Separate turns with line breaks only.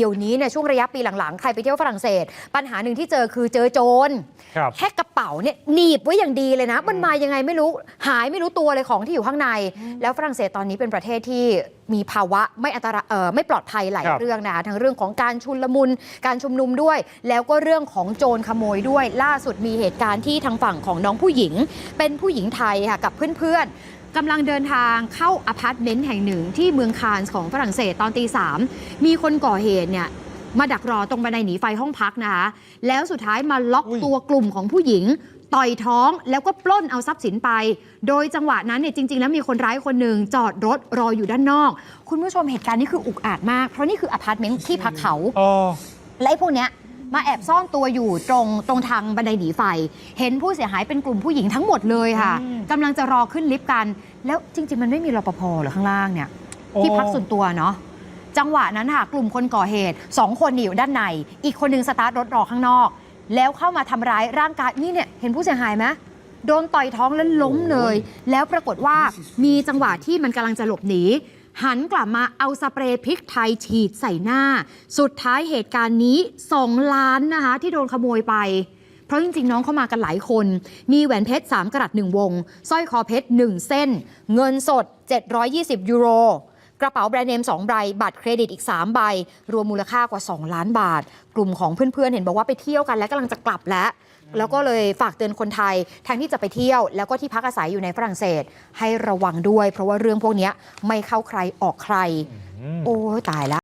เดี๋ยวนี้เนี่ยช่วงระยะปีหลังๆ ใครไปเที่ยวฝรั่งเศส ปัญหาหนึ่งที่เจอคือเจอโจร
ครับ
แค่กระเป๋าเนี่ยหนีบไว้อย่างดีเลยนะ มันมายังไงไม่รู้หายไม่รู้ตัวเลยของที่อยู่ข้างใน แล้วฝรั่งเศสตอนนี้เป็นประเทศที่มีภาวะไม่อันตรายเอ่อไม่ปลอดภัยหลาย
ครับ
เรื่องนะคะทั้งเรื่องของการชุลมุนการชุมนุมด้วย แล้วก็เรื่องของโจรขโมยด้วย ล่าสุดมีเหตุการณ์ที่ทางฝั่งของน้องผู้หญิง เป็นผู้หญิงไทยค่ะกับเพื่อนๆ กำลังเดินทางเข้าอพาร์ตเมนต์แห่งหนึ่งที่เมืองคานส์ของฝรั่งเศสตอนตีสามมีคนก่อเหตุเนี่ยมาดักรอตรงบันไดหนีไฟห้องพักนะคะ แล้วสุดท้ายมาล็อก
อุ้ย
ตัวกลุ่มของผู้หญิง ต่อยท้องแล้วก็ปล้นเอาทรัพย์สินไป โดยจังหวะนั้นเนี่ยจริง ๆ แล้วมีคนร้ายคนหนึ่งจอดรถรออยู่ด้านนอก คุณผู้ชมเหตุการณ์นี้คืออุกอาจมาก เพราะนี่คืออพาร์ตเมนต์ที่พักเขา
อ๋อ
และไอ้พวกเนี้ย มาแอบซ่อนตัวอยู่ตรงตรงทางบันไดหนีไฟ เห็นผู้เสียหายเป็นกลุ่มผู้หญิงทั้งหมดเลยค่ะ
อืม
กำลังจะรอขึ้นลิฟต์กัน แล้วจริง ๆ มันไม่มีรปภเหรอข้างล่างเนี่ย
โอ้
ที่พักส่วนตัวเนาะจังหวะนั้นค่ะกลุ่มคนก่อเหตุสองคนนี่อยู่ด้านใน อีกคนหนึ่งสตาร์ทรถรอข้างนอก แล้วเข้ามาทำร้ายร่างกายนี่เนี่ยเห็นผู้เสียหายไหมโดนต่อยท้องแล้วล้มเลย แล้วปรากฏว่ามีจังหวะที่มันกำลังจะหลบหนี หันกลับมาเอาสเปรย์พริกไทยฉีดใส่หน้า สุดท้ายเหตุการณ์นี้ 2 ล้านนะคะ ที่โดนขโมยไป เพราะจริง ๆ น้องเข้ามากันหลายคน มีแหวนเพชร 3กรัต1วงสร้อยคอเพชร 1 เส้น เงินสด 720 ยูโร กระเป๋าแบรนด์เนม2ใบบัตรเครดิตอีก 3 ใบ รวมมูลค่ากว่า 2 ล้านบาท กลุ่มของเพื่อนๆ เห็นบอกว่าไปเที่ยวกันและกำลังจะกลับแล้ว แล้วก็เลยฝากเตือนคนไทยทั้งที่จะไปเที่ยว แล้วก็ที่พักอาศัยอยู่ในฝรั่งเศส ให้ระวังด้วย เพราะว่าเรื่องพวกเนี้ยไม่เข้าใครออกใคร โอ้ยตายละ